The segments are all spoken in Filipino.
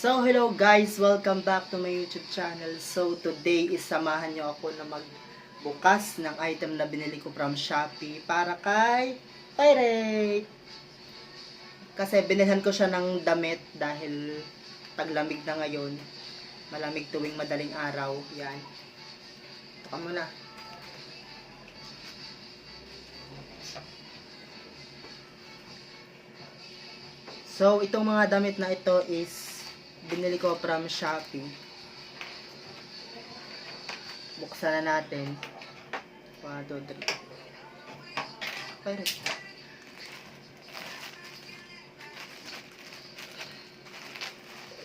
So, hello guys! Welcome back to my YouTube channel. So, today is samahan nyo ako na magbukas ng item na binili ko from Shopee para kay Pirate! Kasi binilhan ko siya ng damit dahil taglamig na ngayon. Malamig tuwing madaling araw. Yan. Ito ka muna. So, itong mga damit na ito is binili ko from Shopee. Buksan na natin. 1, 2, 3. Pirate.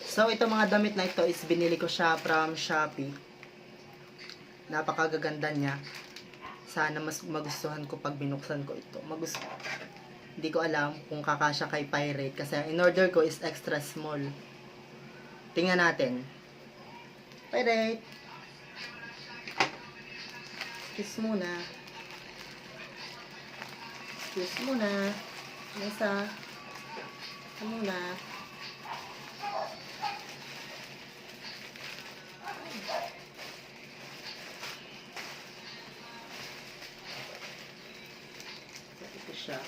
So, itong mga damit na ito is binili ko siya from Shopee. Napakagaganda niya. Sana mas magustuhan ko pag binuksan ko ito. Magusto. Hindi ko alam kung kakasya kay Pirate kasi ang in-order ko is extra small. Tingnan natin. Pirate. Kiss muna. Kiss muna. Nasa. Ano muna. Ito siya.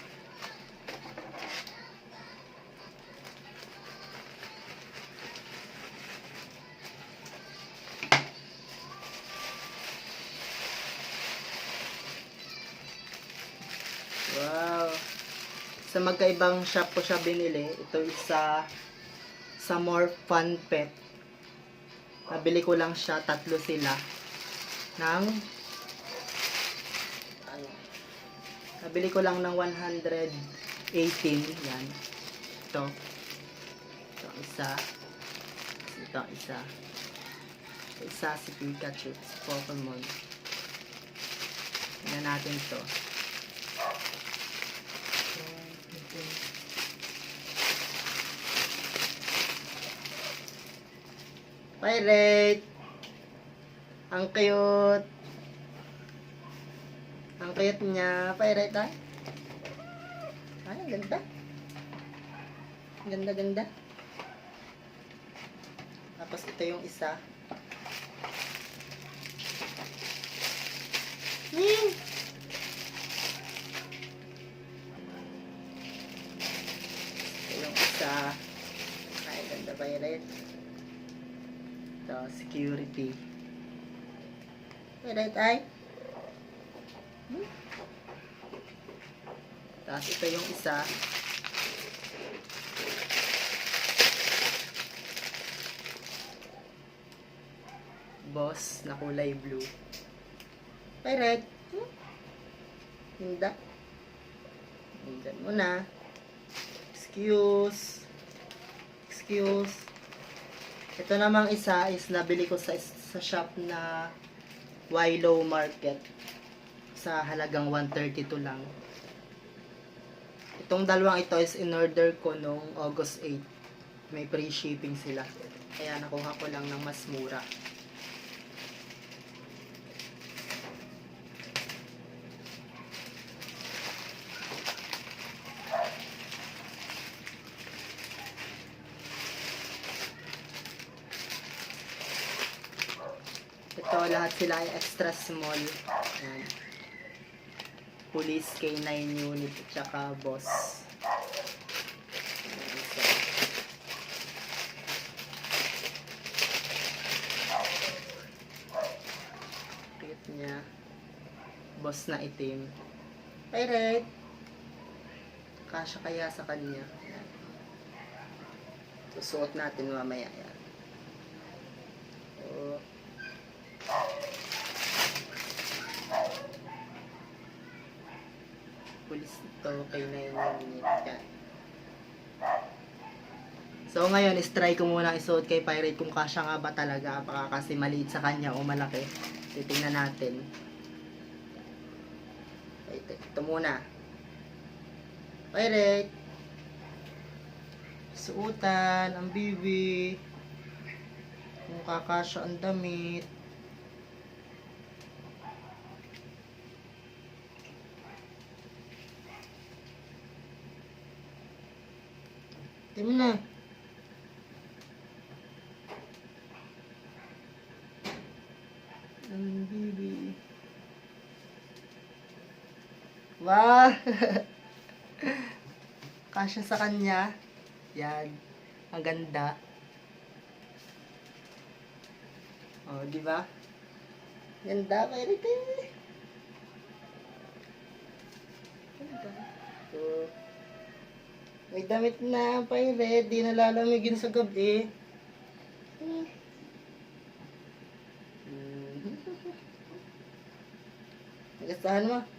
Sa magkaibang shop ko siya binili. Ito is sa sa More Fun Pet. Nabili ko lang siya, tatlo sila. Ng ano, Nabili ko lang ng 118. Yan. Ito. Ito isa. Ito isa. Ito isa si Pikachu. Pokemon. Tingnan natin to. Pirate! Ang cute! Ang cute niya. Pirate ay. Ay, ang ganda. Ganda, ganda. Tapos ito yung isa. Hmm. Ito yung isa. Ay, ganda pirate. Ito, security. Pirate ay. Hmm. Tapos ito yung isa. Boss na kulay blue. Pirate. Hmm. Hinda. Hindan mo na. Excuse. Excuse. Ito namang isa is nabili ko sa, sa shop na Wilo Market sa halagang 132 lang. Itong dalawang ito is in-order ko nung August 8. May free shipping sila. Kaya nakuha ko lang ng mas mura. Ito lahat sila ay extra small. Ayan. Police K9 unit at saka boss. Ayan, niya. Boss na itim. Pirate! Kasya kaya sa kanya. Ayan. Susuot natin mamaya. Oh. Pulis ito kay na yung yan. So ngayon, is try ko muna isuot kay Pirate kung kasya nga ba talaga. Baka kasi maliit sa kanya o malaki. Titingnan natin. Wait, ito muna. Pirate. Suotan, ang bibi. Kung kakasya ang damit. Ito mo na. Ang bibi. Wow! Kasya sa kanya. Yan. Ang ganda. Oh, di ba? Ganda, Merite. Ganda. So, may damit na, Pirate. Di nalalamigin sa gabi. Hmm. Nagastahan mo?